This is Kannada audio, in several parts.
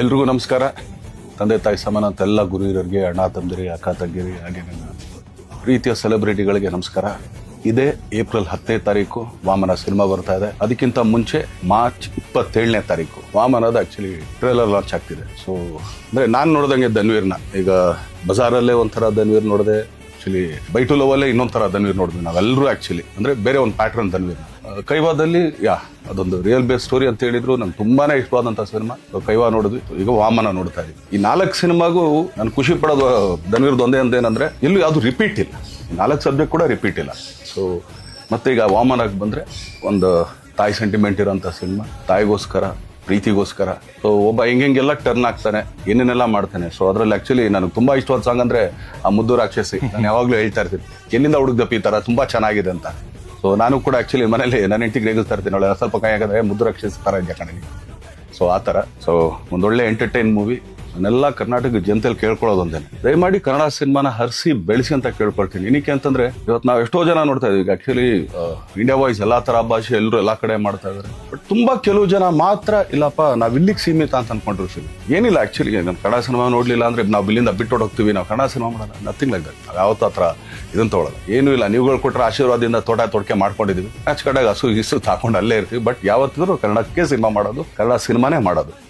ಎಲ್ರಿಗೂ ನಮಸ್ಕಾರ. ತಂದೆ ತಾಯಿ ಸಮಾನ ಅಂತ ಎಲ್ಲ ಗುರು ಅಣ್ಣ ತಂದಿರಿ ಅಕ್ಕ ತಂಗಿರಿ ಹಾಗೆ ನನ್ನ ಪ್ರೀತಿಯ ಸೆಲೆಬ್ರಿಟಿಗಳಿಗೆ ನಮಸ್ಕಾರ. ಇದೇ ಏಪ್ರಿಲ್ ಹತ್ತನೇ ತಾರೀಕು ವಾಮನ ಸಿನಿಮಾ ಬರ್ತಾ ಇದೆ. ಅದಕ್ಕಿಂತ ಮುಂಚೆ ಮಾರ್ಚ್ ಇಪ್ಪತ್ತೇಳನೇ ತಾರೀಕು. ವಾಮನದ ಆಕ್ಚುಲಿ ಟ್ರೇಲರ್ ಲಾಂಚ್ ಆಗ್ತಿದೆ. ಸೊ ಅಂದ್ರೆ ನಾನು ನೋಡಿದಂಗೆ ಧನ್ವೀರ್ನ. ಈಗ ಬಜಾರಲ್ಲೇ ಒಂಥರ ಧನ್ವೀರ್ ನೋಡಿದೆ ಆಕ್ಚುಲಿ ಬೈಟು ಲೋವಲ್ಲೇ ಲವಲ್ಲೇ ಇನ್ನೊಂದು ಥರ ಧನ್ವೀರ್ ನೋಡಿದ್ವಿ ನಾವೆಲ್ಲರೂ ಆಕ್ಚುಲಿ ಅಂದ್ರೆ ಬೇರೆ ಒಂದು ಪ್ಯಾಟ್ರನ್ ಧನ್ವೀರ್ ಕೈವಾದಲ್ಲಿ, ಯಾ, ಅದೊಂದು ರಿಯಲ್ ಬೇಸ್ ಸ್ಟೋರಿ ಅಂತ ಹೇಳಿದ್ರು. ನಂಗೆ ತುಂಬಾನೇ ಇಷ್ಟವಾದಂಥ ಸಿನಿಮಾ. ಕೈವಾ ನೋಡಿದ್ವಿ. ಈಗ ವಾಮನ ನೋಡ್ತಾ ಇದ್ವಿ. ಈ ನಾಲ್ಕು ಸಿನಿಮಾಗೂ ನಾನು ಖುಷಿ ಪಡೋದು ಧನ್ವೀರ್ದು ಒಂದೇ ಅಂತ ಏನಂದ್ರೆ ಎಲ್ಲೂ ಯಾವುದು ರಿಪೀಟ್ ಇಲ್ಲ. ನಾಲ್ಕು ಸಬ್ಜೆಕ್ಟ್ ಕೂಡ ರಿಪೀಟ್ ಇಲ್ಲ. ಸೊ ಮತ್ತೆ ಈಗ ವಾಮನಾಗಿ ಬಂದರೆ ಒಂದು ತಾಯಿ ಸೆಂಟಿಮೆಂಟ್ ಇರೋಂಥ ಸಿನಿಮಾ ತಾಯಿಗೋಸ್ಕರ, ಪ್ರೀತಿಗೋಸ್ಕರ. ಸೊ ಒಬ್ಬ ಹೆಂಗೆಲ್ಲ ಟರ್ನ್ ಆಗ್ತಾನೆ, ಏನೇನೆಲ್ಲ ಮಾಡ್ತಾನೆ. ಸೊ ಅದರಲ್ಲಿ ಆ್ಯಕ್ಚುಲಿ ನನಗೆ ತುಂಬ ಇಷ್ಟವಾದ ಸಾಂಗ್ ಅಂದರೆ ಆ ಮುದ್ದು ರಾಕ್ಷಸಿ. ನಾನು ಯಾವಾಗಲೂ ಹೇಳ್ತಾ ಇರ್ತೀನಿ, ಎಲ್ಲಿಂದ ಹುಡುಗಪ್ಪ ಈ ಥರ ತುಂಬ ಚೆನ್ನಾಗಿದೆ ಅಂತ. ಸೊ ನಾನು ಕೂಡ ಆ್ಯಕ್ಚುಲಿ ಮನೇಲಿ ನನ್ನ ಹೆಂಡತಿಗೆ ರೇಗಿಸ್ತಾ ಇರ್ತೀನಿ ಅವಳು ಸ್ವಲ್ಪ ಕೈ ಹಾಕಿದ್ರೆ ಮುದ್ದು ರಾಕ್ಷಸಿ ಥರ ಇದೆ ಕಣಿ ಸೊ ಆ ಥರ ಸೊ ಒಂದೊಳ್ಳೆ ಎಂಟರ್ಟೈನ್ ಮೂವಿ ನಾನೆಲ್ಲ ಕರ್ನಾಟಕ ಜನತೆಯಲ್ಲಿ ಕೇಳ್ಕೊಳ್ಳೋದು ಒಂದೇನೆ ದಯಮಾಡಿ ಕನ್ನಡ ಸಿನಿಮಾನ ಹರಿಸಿ ಬೆಳೆಸಿ ಅಂತ ಕೇಳ್ಕೊಳ್ತೀನಿ. ಏನಕ್ಕೆ ಅಂತಂದ್ರೆ, ಇವತ್ತು ನಾವು ಎಷ್ಟೋ ಜನ ನೋಡ್ತಾ ಇದೀವಿ ಆಕ್ಚುಲಿ ಇಂಡಿಯಾ ವಾಯ್ಸ್ ಎಲ್ಲಾ ತರ ಭಾಷೆ ಎಲ್ಲರೂ ಎಲ್ಲಾ ಕಡೆ ಮಾಡ್ತಾ ಇದಾರೆ ಬಟ್ ತುಂಬಾ ಕೆಲವು ಜನ ಮಾತ್ರ, ಇಲ್ಲಪ್ಪ, ನಾವ್ ಇಲ್ಲಿಗೆ ಸೀಮಿತ ಅಂತ ಅನ್ಕೊಂಡ್ರು ಏನಿಲ್ಲ ಆಕ್ಚುಲಿ ನಮ್ಮ ಕನ್ನಡ ಸಿನಿಮಾ ನೋಡ್ಲಿಲ್ಲ ಅಂದ್ರೆ ನಾವು ಇಲ್ಲಿಂದ ಬಿಟ್ಟು ಹೋಗ್ತೀವಿ. ನಾವು ಕನ್ನಡ ಸಿನಿಮಾ ಮಾಡಲ್ಲ ನಥಿಂಗ್ ಲೈಕ್ ದಟ್ ನಾವು ಯಾವತ್ತೂ ಹತ್ರ ಇದನ್ನ ತೊಗೊಳಲ್ಲ. ಏನೂ ಇಲ್ಲ. ನೀವುಗಳು ಕೊಟ್ಟರೆ ಆಶೀರ್ವಾದದಿಂದ ತೋಟ ತೊಡಕೆ ಮಾಡ್ಕೊಂಡಿದೀವಿ. ಕಡೆಗೆ ಹಸು ಹಿಸು ತಾಕೊಂಡು ಅಲ್ಲೇ ಇರ್ತೀವಿ. ಬಟ್ ಯಾವತ್ತಿದ್ರು ಕನ್ನಡಕ್ಕೆ ಸಿನಿಮಾ ಮಾಡೋದು, ಕನ್ನಡ ಸಿನಿಮಾನೇ ಮಾಡೋದು.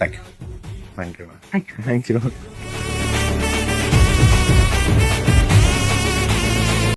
Thank you thank you thank you